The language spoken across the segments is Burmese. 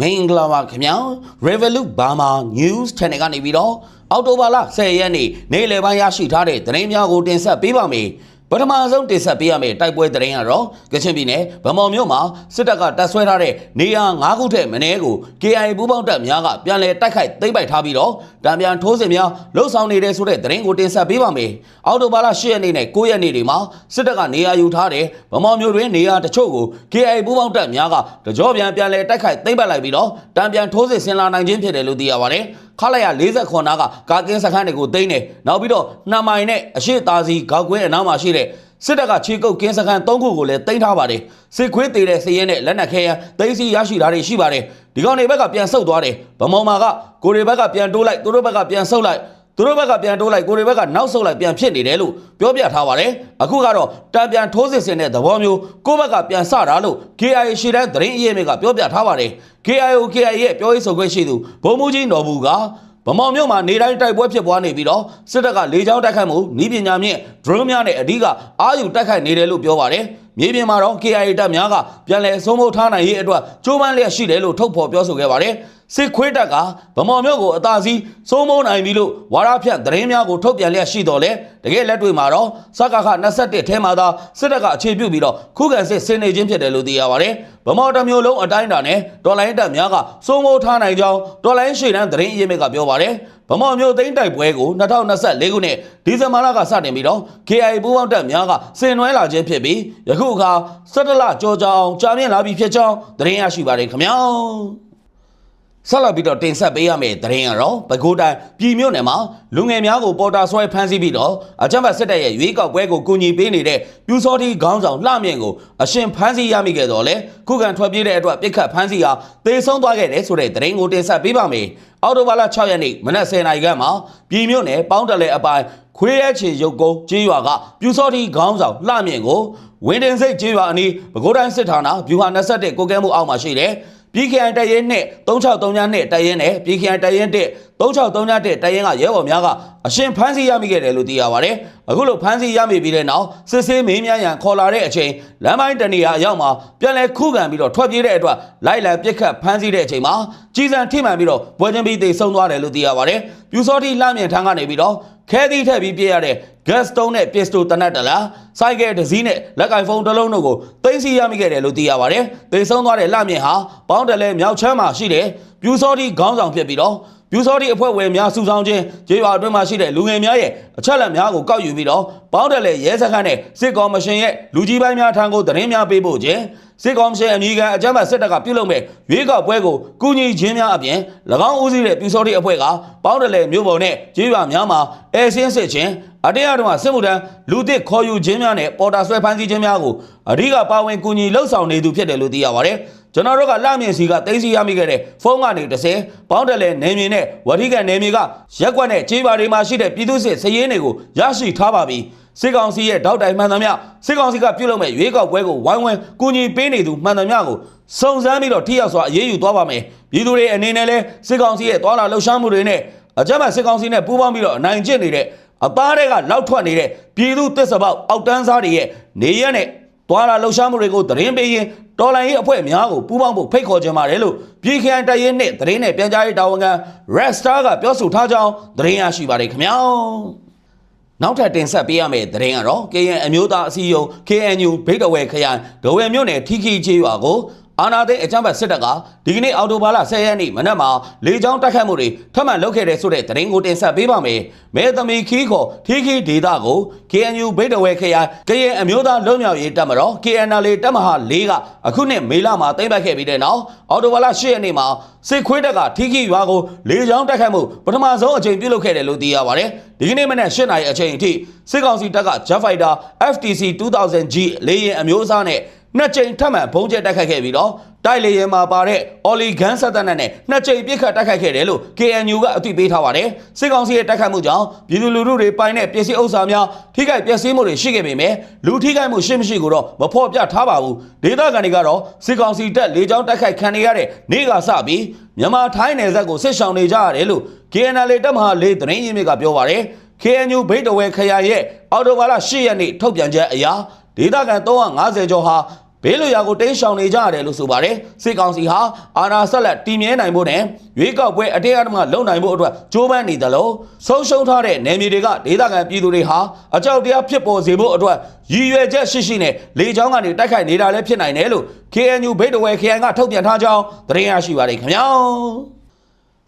မင်္ဂလာပါခင်ဗျာ Revolut Burma News Channel ကနေပြီးတော့အောက်တိုဘာလ10ရက်နေ့နေ့လယ်ပိုင်းရရှိထားတဲ့သတင်းများကိုတင်ဆက်ပေးပါမယ် ပထမဆုံးတင်ဆက်ပေးရမယ့်တိုက်ပွဲသတင်းကတော့ကချင်ပြည်နယ်ဗမော်မြို့မှာစစ်တပ်ကတပ်ဆွဲထားတဲ့နေရာ၅ခုထက်မနည်းကို KIA ပူးပေါင်းတပ်များကပြန်လည်တိုက်ခိုက်သိမ်းပိုက်ထားပြီးတော့တံပြန်ထိုးစစ်များလှုပ်ဆောင်နေတဲ့ဆိုတဲ့သတင်းကိုတင်ဆက်ပေးပါမယ်အောက်တိုဘာလ10ရက်နေ့နဲ့9ရက်နေ့တွေမှာစစ်တပ်ကနေရာယူထားတဲ့ဗမော်မြို့တွင်နေရာတချို့ကို KIA ပူးပေါင်းတပ်များကတကြောပြန်ပြန်လည်တိုက်ခိုက်သိမ်းပိုက်လိုက်ပြီးတော့တံပြန်ထိုးစစ်ဆင်လာနိုင်ခြင်းဖြစ်တယ်လို့သိရပါတယ် ခလာရ40ခွန်နာကကာကင်းစခန်းတွေကိုသိမ်းတယ်နောက်ပြီးတော့နှမိုင်နဲ့အရှိသားစီဂေါက်ကွင်းအနောက်မှာရှိတဲ့စစ်တပ်ကခြေကုပ်ကင်းစခန်း၃ခုကိုလည်းသိမ်းထားပါတယ်စစ်ခွေးသေးတဲ့စည်ရဲနဲ့လက်နက်ခဲယမ်းသိမ်းစီရရှိတာတွေရှိပါတယ်ဒီကောင်တွေဘက်ကပြန်ဆုတ်သွားတယ်ဗမော်မာကကိုတွေဘက်ကပြန်တိုးလိုက်သူတို့ဘက်ကပြန်ဆုတ်လိုက် သူတို့ဘက်ကပြန်တိုးလိုက်ကိုတွေဘက်ကနောက်ဆုတ်လိုက်ပြန်ဖြစ်နေတယ်လို့ပြောပြထားပါတယ်အခုကတော့တံပြန်ထိုးစစ်ဆင်တဲ့သဘောမျိုးကိုယ့်ဘက်ကပြန်စတာလို့ KIA ရှေ့တန်းသတင်းအရေးမြစ်ကပြောပြထားပါတယ် KIO KIA ရဲ့ပြောရေးဆိုခွင့်ရှိသူဗိုလ်မှူးကြီးနော်ဘူးကဗမော်မြို့မှာနေတိုင်းတိုက်ပွဲဖြစ်ပွားနေပြီးတော့စစ်တပ်ကလေကြောင်းတိုက်ခိုက်မှုဤပညာမြင့် drone များနဲ့အဓိကအာယူတိုက်ခိုက်နေတယ်လို့ပြောပါတယ်မြေပြင်မှာတော့ KIA တပ်များကပြန်လည်ဆုံးမိုးထားနိုင်ရေးအတွက်ကြိုးပမ်းလျက်ရှိတယ်လို့ထုတ်ဖော်ပြောဆိုခဲ့ပါတယ် စစ်ခွေးတပ်ကဗမော်မြို့ကိုအသာစီးစိုးမိုးနိုင်ပြီလို့ဝါရဖြန့်သတင်းများကိုထုတ်ပြန်လျက်ရှိတော်လဲတကယ်လက်တွေ့မှာတော့စကခ21ထဲမှာသာစစ်တပ်ကအခြေပြုပြီးတော့ခုခံစစ်ဆင်နေခြင်းဖြစ်တယ်လို့သိရပါတယ်ဗမော်တစ်မျိုးလုံးအတိုင်းအတာနဲ့တော်လိုင်းတပ်များကစိုးမိုးထားနိုင်ကြောင်းတော်လိုင်းရှေ့တန်းသတင်းအရင်းမြစ်ကပြောပါတယ်ဗမော်မျိုးသိန်းတိုက်ပွဲကို2024ခုနှစ်ဒီဇင်ဘာလကစတင်ပြီးတော့ KIA ပူးပေါင်းတပ်များကဆင်နွှဲလာခြင်းဖြစ်ပြီးယခုအခါ17လကြောကြောင်ကြာမြင့်လာပြီဖြစ်ကြောင်းသတင်းရရှိပါတယ်ခင်ဗျာ ဆက်လက်ပြီးတော့တင်ဆက်ပေးရမယ့်သတင်းကတော့ပဲခူးတိုင်းပြည်မြို့နယ်မှာလူငယ်များကိုပေါ်တာဆွဲဖမ်းဆီးပြီးတော့အကြမ်းဖက်စစ်တပ်ရဲ့ရွေးကောက်ပွဲကိုကူညီပေးနေတဲ့ပြူစောတိခေါင်းဆောင်လှမြင့်ကိုအရှင်ဖမ်းဆီးရမိခဲ့တော့လေခုခံထွက်ပြေးတဲ့အတွက်ပြစ်ခတ်ဖမ်းဆီးဟာတေဆုံးသွားခဲ့တယ်ဆိုတဲ့သတင်းကိုတင်ဆက်ပေးပါမယ်အော်တိုဘာလ6ရက်နေ့မနက်10:00နာရီခန့်မှာပြည်မြို့နယ်ပေါင်းတလဲအပိုင်းခွေးရဲချေရုပ်ကုန်းကျေးရွာကပြူစောတိခေါင်းဆောင်လှမြင့်ကိုဝင်းတင်စိတ်ကျေးရွာအနီးပဲခူးတိုင်းစစ်ဌာနဗျူဟာ21ကိုကဲမှုအောက်မှာရှိတယ် ပြည်ခိုင်တရင်နဲ့3632နဲ့တရင်နဲ့ပြည်ခိုင်တရင်တဲ့3632တရင်ကရဲဘော်များကအရှင်ဖမ်းဆီးရမိခဲ့တယ်လို့သိရပါတယ်။အခုလိုဖမ်းဆီးရမိပြီးတဲ့နောက်စစ်ဆေးမင်းများရန်ခေါ်လာတဲ့အချိန်လမ်းပိုင်းတနေရာအရောက်မှာပြန်လဲခုခံပြီးတော့ထွက်ပြေးတဲ့အတွက်လိုက်လံပစ်ခတ်ဖမ်းဆီးတဲ့အချိန်မှာကြီးစံထိမှန်ပြီးတော့ပွဲချင်းပြီးသိဆုံးသွားတယ်လို့သိရပါတယ်။ပြူစောတိလှမြင့်ထန်းကနေပြီးတော့ ခဲသီးထက်ပြီးပြေးရတဲ့ gas stone နဲ့ pistol တနတ်တလားစိုက်ကဲတစ်စီးနဲ့လက်ကင်ဖုန်းတစ်လုံးတို့ကိုသိမ်းဆည်းရမိခဲ့တယ်လို့သိရပါတယ်။သိဆုံးသွားတဲ့လှမြင့်ဟာပေါင်းတယ်လဲမြောက်ချမ်းမှာရှိတဲ့ပြူစောတိခေါင်းဆောင်ဖြစ်ပြီးတော့ ပြူစောတိအဖွဲ့ဝင်များစုဆောင်ခြင်းကျေးရွာအတွင်းမှာရှိတဲ့လူငယ်များရဲ့အချက်အလက်များကိုကောက်ယူပြီးတော့ပေါင်းတယ်လဲရဲစခန်းနဲ့စစ်ကော်မရှင်ရဲ့လူကြီးပိုင်းများထံကိုသတင်းများပေးပို့ခြင်းစစ်ကော်မရှင်အမည်ခံအကြမ်းဖက်စစ်တပ်ကပြုလုပ်မဲ့ရွေးကောက်ပွဲကိုကူညီခြင်းများအပြင်၎င်းဦးစီးတဲ့ပြူစောတိအဖွဲ့ကပေါင်းတယ်လဲမြို့ပေါ်နဲ့ကျေးရွာများမှာအဲဆင်းစစ်ခြင်းအတရားတော်မှာစစ်မှုထမ်းလူသစ်ခေါ်ယူခြင်းများနဲ့ပေါ်တာဆွဲဖမ်းဆီးခြင်းများကိုအဓိကပါဝင်ကူညီလှုပ်ဆောင်နေသူဖြစ်တယ်လို့သိရပါတယ်။ ကျွန်တော်တို့ကလမြင့်စီကသိသိရမိခဲ့တဲ့ဖုန်းကနေတစ်ဆယ်ပေါင်းတယ်လဲနေမြင်နဲ့ဝတိကန်နေမြေကရက်ကွက်နဲ့ကြေးပါတွေမှာရှိတဲ့ပြည်သူစစ်စည်ရင်းတွေကိုရရှိထားပါပြီ။စစ်ကောင်စီရဲ့တောက်တိုင်မှန်သမျှစစ်ကောင်စီကပြုလုပ်မဲ့ရွေးကောက်ပွဲကိုဝိုင်းဝန်းကူညီပေးနေသူမှန်သမျှကိုစုံစမ်းပြီးတော့ထိရောက်စွာအရေးယူသွားပါမယ်။ပြည်သူတွေအနေနဲ့လဲစစ်ကောင်စီရဲ့သွာလာလှုပ်ရှားမှုတွေနဲ့အကြမ်းဖက်စစ်ကောင်စီနဲ့ပူးပေါင်းပြီးတော့အနိုင်ကျင့်နေတဲ့အသားတွေကလောက်ထွက်နေတဲ့ပြည်သူသစ္စာပေါက်အောက်တန်းစားတွေရဲ့နေရက်နဲ့ တွာလာလှုပ်ရှားမှုတွေကိုသတင်းပေးရင်တော်လိုင်းရေးအဖွဲ့များကိုပူးပေါင်းဖို့ဖိတ်ခေါ်ကြပါတယ်လို့ပြည်ခိုင်တရင်နဲ့သတင်းနဲ့ပြန်ကြားရေးတာဝန်ခံ Red Star ကပြောဆိုထားကြောင်းသတင်းရရှိပါတယ်ခင်ဗျာနောက်ထပ်တင်ဆက်ပေးရမယ့်သတင်းကတော့ KN အမျိုးသားအစည်းအရုံး KNU ဘိတ်တဝဲခရိုင်ဒဝဲမြို့နယ်ထီခီချေးရွာကို အာနာသိန်းအကြမ်းဖက်စစ်တပ်ကဒီကနေ့အော်တိုဘာလ10ရက်နေ့မနက်မှာလေကြောင်းတိုက်ခတ်မှုတွေထပ်မံလုပ်ခဲ့တဲ့ဆိုတဲ့သတင်းကိုတင်ဆက်ပေးပါမယ်။မဲသမီခီးခေါ်ထီခီဒေတာကို KNU ဘိတ်တဝဲခရိုင်ကရင်အမျိုးသားလွတ်မြောက်ရေးတပ်မတော် KNL တပ်မဟာ၄ကအခုနှစ်မေလမှာသိမ်းပိုက်ခဲ့ပြီးတဲ့နောက်အော်တိုဘာလ10ရက်နေ့မှာစစ်ခွေးတပ်ကထီခီရွာကိုလေကြောင်းတိုက်ခတ်မှုပထမဆုံးအကြိမ်ပြုလုပ်ခဲ့တယ်လို့သိရပါတယ်။ဒီကနေ့မနက်10နာရီအချိန်အထိစစ်ကောင်စီတပ်က Jet Fighter FTC 2000G လေယာဉ်အမျိုးအစားနဲ့ နှစ်ကြိမ်ထပ်မံဘုံကျဲတိုက်ခိုက်ခဲ့ပြီးတော့တိုက်လေယာဉ်မှာပါတဲ့အော်လီဂန်ဆက်တပ်နဲ့နှစ်ကြိမ်ပစ်ခတ်တိုက်ခိုက်ခဲ့တယ်လို့ KNU ကအသိပေးထားပါတယ်စစ်ကောင်စီရဲ့တိုက်ခိုက်မှုကြောင့်ပြည်သူလူထုတွေပိုင်းတဲ့ပစ္စည်းဥစ္စာများထိခိုက်ပျက်စီးမှုတွေရှိခဲ့ပေမဲ့လူထိခိုက်မှုရှိမရှိကိုတော့မဖော်ပြထားပါဘူးဒေသခံတွေကတော့စစ်ကောင်စီတပ်လေကြောင်းတိုက်ခိုက်ခံရတဲ့နေ့ကစပြီးမြန်မာထိုင်းနယ်စပ်ကိုစစ်ဆောင်နေကြရတယ်လို့ KNL တပ်မဟာလေးသတင်းရင်းမြစ်ကပြောပါတယ် KNU ဘိတ်တဝဲခရိုင်ရဲ့အော်တိုဘာလ10ရက်နေ့ထုတ်ပြန်ချက်အရဒေသခံ350ကျော်ဟာ ဘေးလိုရာကိုတင်းရှောင်နေကြရတယ်လို့ဆိုပါတယ်စစ်ကောင်စီဟာအာဏာဆက်လက်တည်မြဲနိုင်ဖို့နဲ့ရွေးကောက်ပွဲအတင်းအဓမ္မလုပ်နိုင်ဖို့အတွက်ကြိုးပမ်းနေတယ်လို့ဆုံးရှုံးထားတဲ့နယ်မြေတွေကဒေသခံပြည်သူတွေဟာအကြောက်တရားဖြစ်ပေါ်စေဖို့အတွက်ရည်ရွယ်ချက်ရှိရှိနဲ့လေကြောင်းကနေတိုက်ခိုက်နေတာလည်းဖြစ်နိုင်တယ်လို့ KNU ဘိတ်တဝဲ KN ကထုတ်ပြန်ထားကြောင်းသတင်းရရှိပါတယ်ခင်ဗျာ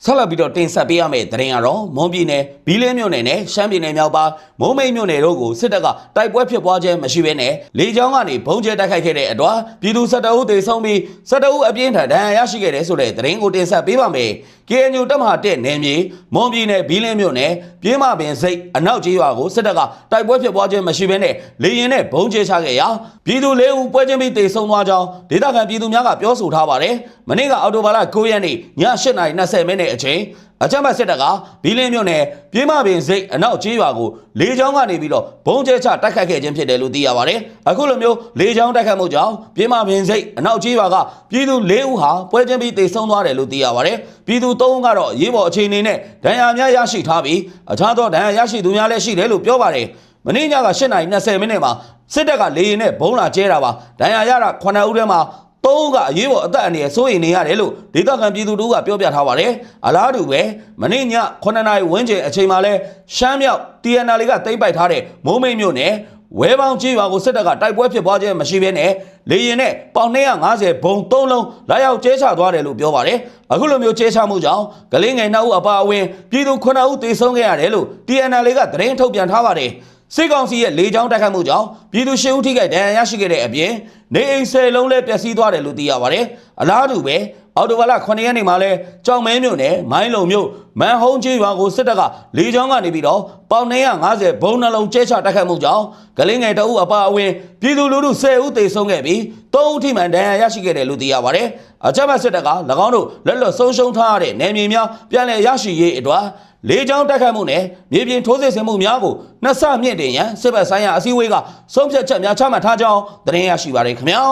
ဆက်လက်ပြီးတော့တင်ဆက်ပေးရမယ့်သတင်းကတော့မွန်ပြည်နယ်ဘီလင်းမြို့နယ်နဲ့ရှမ်းပြည်နယ်မြောက်ပိုင်းမုံမိတ်မြို့နယ်တို့ကိုစစ်တပ်ကတိုက်ပွဲဖြစ်ပွားခြင်းမရှိဘဲနဲ့လေကြောင်းကနေဘုံကျဲတိုက်ခိုက်ခဲ့တဲ့အတွက်ပြည်သူစစ်တအုပ်သေဆုံးပြီးစစ်တအုပ်အပြင်းထန်ဒဏ်ရာရရှိခဲ့တဲ့ဆိုတဲ့သတင်းကိုတင်ဆက်ပေးပါမယ်။ KNU တပ်မဟာတဲ့နယ်မြေမွန်ပြည်နယ်ဘီလင်းမြို့နယ်ပြင်းမပင်စိတ်အနောက်ကျေးရွာကိုစစ်တပ်ကတိုက်ပွဲဖြစ်ပွားခြင်းမရှိဘဲနဲ့လေရင်နဲ့ဘုံကျဲချခဲ့ရာပြည်သူလေးဦးပွဲချင်းပြီးသေဆုံးသွားကြောင်းဒေသခံပြည်သူများကပြောဆိုထားပါတယ်။မနေ့ကအော်တိုဘာလ9ရက်နေ့ည8:20မိနစ်အချိန်အကြမ်းဖက်စစ်တပ်ကဘီလင်းမြို့နယ်ပြင်းမပင်စိတ်အနောက်ကျေးရွာကိုလေကြောင်းကနေပြီးတော့ဘုံကျဲချတိုက်ခိုက်ခဲ့ခြင်းဖြစ်တယ်လို့သိရပါတယ်။အခုလိုမျိုးလေကြောင်းတိုက်ခိုက်မှုကြောင့်ပြင်းမပင်စိတ်အနောက်ကျေးရွာကပြည်သူ၄ဦးဟာပွဲချင်းပြီးသေဆုံးသွားတယ်လို့သိရပါတယ်။ပြည်သူ၃ဦးကတော့ရေးပေါ်အခြေအနေနဲ့ဒဏ်ရာများရရှိထားပြီးအခြားသောဒဏ်ရာရရှိသူများလည်းရှိတယ်လို့ပြောပါတယ်။မင်းညက8:20မိနစ်မှာစစ်တပ်ကလေရင်နဲ့ဘုံလာကျဲတာပါဒဏ်ရာရတာ9ဦးထဲမှာ သုံးကအရေးပေါ်အသက်အန္တရာယ်စိုးရိမ်နေရတယ်လို့ဒေသခံပြည်သူတို့ကပြောပြထားပါတယ်။အလားတူပဲမနေ့ည9နာရီဝန်းကျင်အချိန်မှာလဲရှမ်းမြောက် TNL ကတိမ့်ပိုက်ထားတဲ့မိုးမိတ်မြို့နယ်ဝဲပေါင်းကြီးရွာကိုစစ်တပ်ကတိုက်ပွဲဖြစ်ပွားခြင်းမရှိဘဲနဲ့လေရင်နဲ့ပေါင်250ဘုံ3လုံးလာရောက်ကျဲချသွားတယ်လို့ပြောပါတယ်။အခုလိုမျိုးကျဲချမှုကြောင့်ကလေးငယ်2ဦးအပါအဝင်ပြည်သူ9ဦးသေဆုံးခဲ့ရတယ်လို့ TNL ကသတင်းထုတ်ပြန်ထားပါတယ်။စစ်ကောင်စီရဲ့လေကြောင်းတိုက်ခိုက်မှုကြောင့်ပြည်သူရှစ်ဦးထိခိုက်ဒဏ်ရာရရှိခဲ့တဲ့အပြင် နေအိမ်ဆယ်လုံးလည်းပျက်စီးသွားတယ်လို့သိရပါတယ်။အလားတူပဲအော်တိုဘာလ9ရက်နေ့မှာလဲကြောင်မဲမြို့နယ်မိုင်းလုံမြို့မန်ဟုံးကြီးရွာကိုစစ်တပ်ကလေကြောင်းကနေပြီးတော့ပေါင်250ဘုံနှလုံးကျဲချတိုက်ခိုက်မှုကြောင့်ကလင်းငယ်တအုပ်အပါအဝင်ပြည်သူလူထု10ဦးသေဆုံးခဲ့ပြီး3ဦးထိမှန်ဒဏ်ရာရရှိခဲ့တယ်လို့သိရပါတယ်။အကြမ်းဖက်စစ်တပ်က၎င်းတို့လက်လွတ်ဆုံးရှုံးထားရတဲ့နယ်မြေများပြန်လည်ရရှိရေးအတွက်လေကြောင်းတိုက်ခိုက်မှုနဲ့မြေပြင်ထိုးစစ်ဆင်မှုများကိုနှစ်ဆမြင့်တင်ရန်စစ်ဘက်ဆိုင်ရာအစည်းအဝေးကဆုံးဖြတ်ချက်များချမှတ်ထားကြောင်းသတင်းရရှိပါရခင်ဗျာ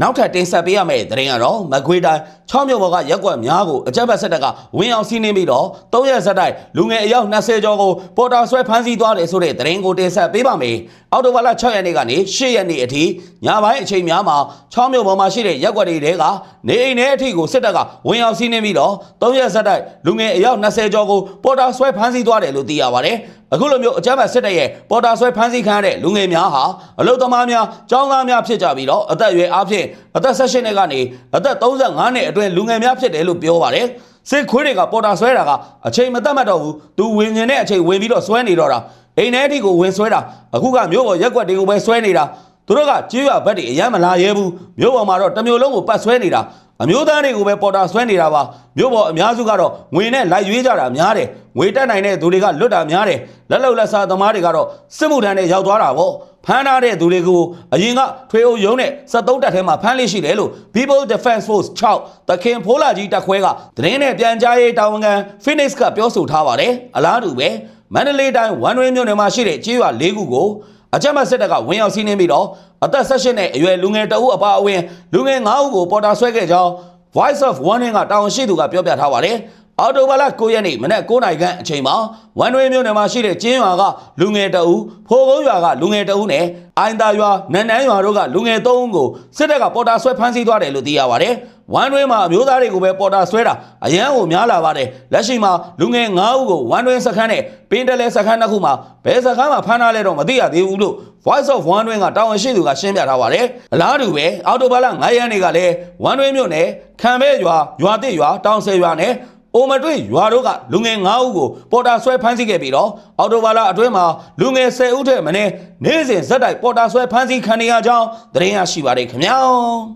နောက်ထပ်တင်ဆက်ပေးရမယ့်သတင်းကတော့မကွေးတိုင်း 6မြို့ပေါ်ကရက်ကွက်များကိုအကြမ်းဖက်စစ်တပ်ကဝင်အောင်စီးနှင်းပြီးတော့၃ရက်ဆက်တိုက်လူငယ်အယောက်20ကျော်ကိုပေါ်တာဆွဲဖမ်းဆီးသွားတယ်ဆိုတဲ့သတင်းကိုတင်ဆက်ပေးပါမယ်။အော်တိုဘာလ6ရက်နေ့ကနေ10ရက်နေ့အထိညပိုင်းအချိန်များမှာ6မြို့ပေါ်မှာရှိတဲ့ရက်ကွက်တွေတဲကနေအိမ်ထဲအထိကိုစစ်တပ်ကဝင်အောင်စီးနှင်းပြီးတော့၃ရက်ဆက်တိုက်လူငယ်အယောက်20ကျော်ကိုပေါ်တာဆွဲဖမ်းဆီးသွားတယ်လို့သိရပါတယ်။အခုလိုမျိုးအကြမ်းဖက်စစ်တပ်ရဲ့ပေါ်တာဆွဲဖမ်းဆီးခံရတဲ့လူငယ်များဟာအလုသမားများចောင်းသားများဖြစ်ကြပြီးတော့အသက်အရွယ်အားဖြင့်အသက်18နှစ်ကနေအသက်35နှစ်အတွင်းလူငယ်များဖြစ်တယ်လို့ပြောပါတယ်စစ်ခွေးတွေကပေါ်တာဆွဲတာကအချိန်မတတ်မှတ်တော့ဘူးသူဝင်ငင်တဲ့အချိန်ဝင်ပြီးတော့ဆွဲနေတော့တာအိမ်ထဲအထိကိုဝင်ဆွဲတာအခုကမြို့ပေါ်ရက်ကွက်တွေကိုပဲဆွဲနေတာသူတို့ကကြေးရွာဘက်တွေအယမ်းမလာရဲဘူးမြို့ပေါ်မှာတော့တစ်မျိုးလုံးကိုပတ်ဆွဲနေတာအမျိုးသားတွေကိုပဲပေါ်တာဆွဲနေတာပါမြို့ပေါ်အများစုကတော့ငွေနဲ့လိုက်ရွေးကြတာများတယ်ငွေတက်နိုင်တဲ့သူတွေကလွတ်တာများတယ်လက်လုံလက်စားသမားတွေကတော့စစ်မှုထမ်းနဲ့ရောက်သွားတာပေါ့ ဖမ်းထားတဲ့သူတွေကိုအရင်ကထွေအုပ်ရုံးနဲ့73တပ်ထဲမှာဖမ်းလေးရှိတယ်လို့ People Defense Force 6တခင်ဖိုးလာကြီးတပ်ခွဲကသတင်းနဲ့ပြန်ကြားရေးတာဝန်ခံ Phoenix ကပြောဆိုထားပါတယ်အလားတူပဲမန္တလေးတိုင်းဝမ်တွင်းမြို့နယ်မှာရှိတဲ့ကြေးရွာ၄ခုကိုအကြမ်းဖက်စစ်တပ်ကဝင်ရောက်စီးနင်းပြီးတော့အသက်16နှစ်အရွယ်လူငယ်တအုပ်အပါအဝင်လူငယ်9ဦးကိုပေါ်တာဆွဲခဲ့ကြောင်း Voice of Warning ကတာဝန်ရှိသူကပြောပြထားပါတယ်။ အော်တိုဘာလ9ရက်နေ့မနက်9:00နာရီခန့်အချိန်မှာဝန်တွဲမြို့နယ်မှာရှိတဲ့ကျင်းရွာကလူငယ်တအုပ်ဖိုးကုန်းရွာကလူငယ်တအုပ်နဲ့အိုင်တာရွာနန်းနန်းရွာတို့ကလူငယ်3ဦးကိုစစ်တပ်ကပေါ်တာဆွဲဖမ်းဆီးသွားတယ်လို့သိရပါတယ်။ဝန်တွဲမှာအမျိုးသားတွေကိုပဲပေါ်တာဆွဲတာအရန်ကိုများလာပါတယ်။လက်ရှိမှာလူငယ်9ဦးကိုဝန်တွဲစခန်းနဲ့ပင်တလဲစခန်းတစ်ခုမှာဘယ်စခန်းမှာဖမ်းထားလဲတော့မသိရသေးဘူးလို့ Voice of One တွင်ကတာဝန်ရှိသူကရှင်းပြထားပါတယ်။အလားတူပဲအော်တိုဘာလ9ရက်နေ့ကလည်း One တွင်မြို့နယ်ခံဘဲရွာရွာတစ်ရွာတောင်ဆယ်ရွာနဲ့ အိုမတွေ့ရွာတို့ကလူငယ်9ဦးကိုပေါ်တာဆွဲဖမ်းဆီးခဲ့ပြီးတော့အော်တိုဘာလအတွင်းမှာလူငယ်10ဦးထက်မနည်းနေ့စဉ်ဇက်တိုက်ပေါ်တာဆွဲဖမ်းဆီးခံနေရကြောင်းသတင်းရရှိပါတယ်ခင်ဗျာ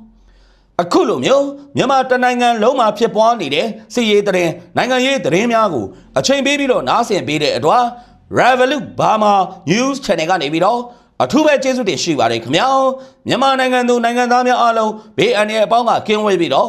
။အခုလိုမျိုးမြန်မာတနိုင်ငံလုံးမှာဖြစ်ပွားနေတဲ့စီရေးတဲ့နိုင်ငံရေးသတင်းများကိုအချိန်ပေးပြီးတော့နားဆင်ပေးတဲ့အတွက် Revolut Burma News Channel ကနေပြီးတော့အထူးပဲကျေးဇူးတင်ရှိပါတယ်ခင်ဗျာမြန်မာနိုင်ငံသူနိုင်ငံသားများအားလုံးဘေးအန္တရာယ်အပေါင်းကကင်းဝေးပြီးတော့